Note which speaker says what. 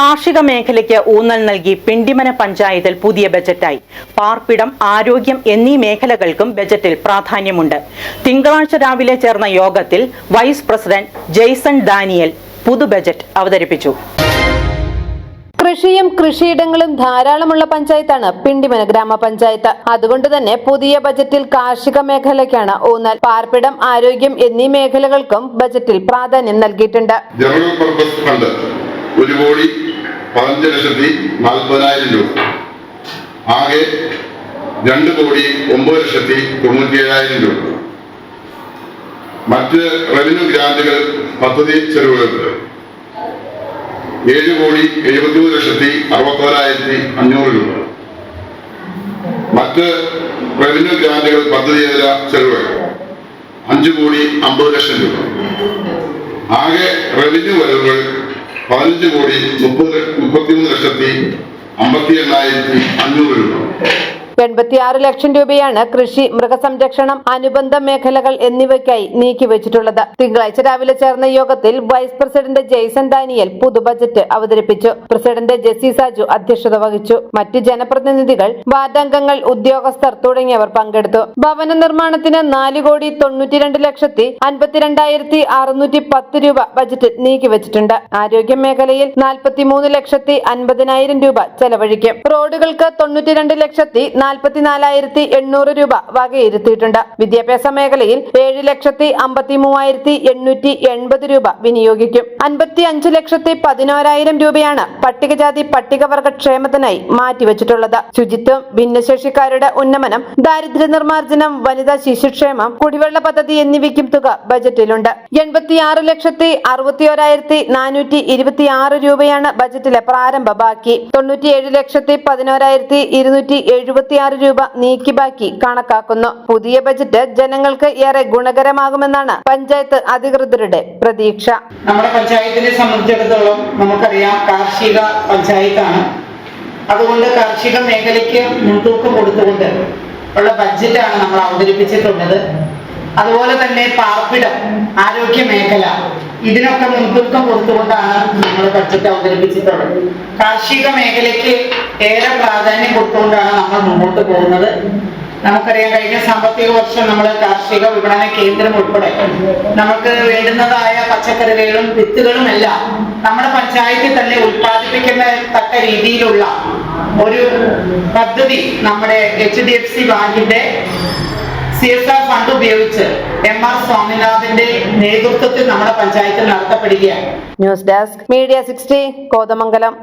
Speaker 1: കാർഷിക മേഖലയ്ക്ക് ഊന്നൽ നൽകി പിണ്ടിമന പഞ്ചായത്തിൽ പുതിയ ബജറ്റായി. പാർപ്പിടം ആരോഗ്യം എന്നീ മേഖലകൾക്കും ബജറ്റിൽ പ്രാധാന്യമുണ്ട്. തിങ്കളാഴ്ച രാവിലെ ചേർന്ന യോഗത്തിൽ വൈസ് പ്രസിഡന്റ് ജെയ്സൺ ഡാനിയൽ പുതു ബജറ്റ് അവതരിപ്പിച്ചു.
Speaker 2: കൃഷിയും കൃഷിയിടങ്ങളും ധാരാളമുള്ള പഞ്ചായത്താണ് പിണ്ടിമന ഗ്രാമപഞ്ചായത്ത്. അതുകൊണ്ട് തന്നെ പുതിയ ബജറ്റിൽ കാർഷിക മേഖലയ്ക്കാണ് ഊന്നൽ. പാർപ്പിടം ആരോഗ്യം എന്നീ മേഖലകൾക്കും ബജറ്റിൽ പ്രാധാന്യം നൽകിയിട്ടുണ്ട്.
Speaker 3: ജനറൽ പർപ്പസ് ഫണ്ട് ഒരു കോടി പതിനഞ്ച് ലക്ഷത്തി നാൽപ്പതിനായിരം രൂപ. ആകെ രണ്ട് കോടി ഒമ്പത് ലക്ഷത്തി തൊണ്ണൂറ്റി ഏഴായിരം രൂപ. മറ്റ് റവന്യൂ ഗ്രാന്റുകൾ പദ്ധതി ചെലവുകൾക്ക് ഏഴ് കോടി എഴുപത്തിമൂന്ന് ലക്ഷത്തി അറുപത്തോരായിരത്തി അഞ്ഞൂറ് രൂപ. മറ്റ് റവന്യൂ ഗ്രാന്റുകൾ പദ്ധതിയേതര ചെലവുകൾ അഞ്ച് കോടി അമ്പത് ലക്ഷം രൂപ. ആകെ റവന്യൂ വരവുകൾ പതിനഞ്ച് കോടി മുപ്പത് മുപ്പത്തിമൂന്ന് ലക്ഷത്തി അമ്പത്തി എണ്ണായിരത്തി അഞ്ഞൂറ് രൂപ.
Speaker 2: എൺപത്തിയാറ് ലക്ഷം രൂപയാണ് കൃഷി മൃഗസംരക്ഷണം അനുബന്ധ മേഖലകൾ എന്നിവയ്ക്കായി നീക്കിവച്ചിട്ടുള്ളത്. തിങ്കളാഴ്ച രാവിലെ ചേർന്ന യോഗത്തിൽ വൈസ് പ്രസിഡന്റ് ജെയ്സൺ ഡാനിയൽ പുതു ബജറ്റ് അവതരിപ്പിച്ചു. പ്രസിഡന്റ് ജെസി സാജു അധ്യക്ഷത വഹിച്ചു. മറ്റ് ജനപ്രതിനിധികൾ വാർഡംഗങ്ങൾ ഉദ്യോഗസ്ഥർ തുടങ്ങിയവർ പങ്കെടുത്തു. ഭവന നിർമ്മാണത്തിന് നാല് കോടി തൊണ്ണൂറ്റിരണ്ട് ലക്ഷത്തി അൻപത്തിരണ്ടായിരത്തി അറുന്നൂറ്റി പത്ത് രൂപ ബജറ്റിൽ നീക്കിവച്ചിട്ടുണ്ട്. ആരോഗ്യ മേഖലയിൽ നാൽപ്പത്തിമൂന്ന് ലക്ഷത്തി അൻപതിനായിരം രൂപ ചെലവഴിക്കും. റോഡുകൾക്ക് തൊണ്ണൂറ്റിരണ്ട് ലക്ഷത്തി നാൽപ്പത്തിനാലായിരത്തി എണ്ണൂറ് രൂപ വകയിരുത്തിയിട്ടുണ്ട്. വിദ്യാഭ്യാസ മേഖലയിൽ ഏഴ് ലക്ഷത്തി അമ്പത്തി മൂവായിരത്തി എണ്ണൂറ്റി എൺപത് രൂപ വിനിയോഗിക്കും. അൻപത്തി അഞ്ച് ലക്ഷത്തി പതിനോരായിരം രൂപയാണ് പട്ടികജാതി പട്ടികവർഗ ക്ഷേമത്തിനായി മാറ്റിവെച്ചിട്ടുള്ളത്. ശുചിത്വം ഭിന്നശേഷിക്കാരുടെ ഉന്നമനം ദാരിദ്ര്യ നിർമ്മാർജനം വനിതാ ശിശുക്ഷേമം കുടിവെള്ള പദ്ധതി എന്നിവയ്ക്കും തുക ബജറ്റിലുണ്ട്. എൺപത്തിയാറ് ലക്ഷത്തി അറുപത്തിയോരായിരത്തി നാനൂറ്റി ഇരുപത്തിയാറ് രൂപയാണ് ബജറ്റിലെ പ്രാരംഭ ബാക്കി. തൊണ്ണൂറ്റിയേഴ് ലക്ഷത്തി പതിനോരായിരത്തി ഇരുന്നൂറ്റി എഴുപത്തിയാറ് രൂപ നീക്കി ബാക്കി കണക്കാക്കുന്നു. പുതിയ ബജറ്റ് ജനങ്ങൾക്ക് ഏറെ ഗുണകരമാകുമെന്നാണ് പഞ്ചായത്ത് അധികൃതരുടെ പ്രതീക്ഷ.
Speaker 4: നമ്മുടെ പഞ്ചായത്തിനെ സംബന്ധിച്ചിടത്തോളം നമുക്കറിയാം കാർഷിക പഞ്ചായത്താണ്. അതുകൊണ്ട് കാർഷിക മേഖലയ്ക്ക് മുൻതൂക്കം കൊടുത്തുകൊണ്ട് ഉള്ള ബഡ്ജറ്റാണ് നമ്മൾ അവതരിപ്പിച്ചിട്ടുള്ളത്. അതുപോലെ തന്നെ പാർപ്പിടം ആരോഗ്യ മേഖല ഇതിനൊക്കെ മുൻതൂക്കം കൊടുത്തുകൊണ്ടാണ് നമ്മൾ ബഡ്ജറ്റ് അവതരിപ്പിച്ചിട്ടുള്ളത്. കാർഷിക മേഖലയ്ക്ക് ഏറെ പ്രാധാന്യം കൊടുത്തുകൊണ്ടാണ് നമ്മൾ മുന്നോട്ട് പോകുന്നത്. നമുക്കറിയാം കഴിഞ്ഞ സാമ്പത്തിക വർഷം നമ്മൾ കാർഷിക വിപണന കേന്ദ്രം ഉൾപ്പെടെ നമുക്ക് വേണ്ടുന്നതായ പച്ചക്കറികളും വിത്തുകളും എല്ലാം നമ്മുടെ പഞ്ചായത്തിൽ തന്നെ ഉൽപ്പാദിപ്പിക്കുന്ന തക്ക രീതിയിലുള്ള ഒരു പദ്ധതി നമ്മുടെ എച്ച് ഡി എഫ് സി ബാങ്കിന്റെ സി എസ് ആർ ഫണ്ട് ഉപയോഗിച്ച് എം ആർ സ്വാമിനാഥന്റെ നേതൃത്വത്തിൽ നമ്മുടെ പഞ്ചായത്തിൽ നടത്തപ്പെടുകയാണ്.
Speaker 2: News desk media sixty Kothamangalam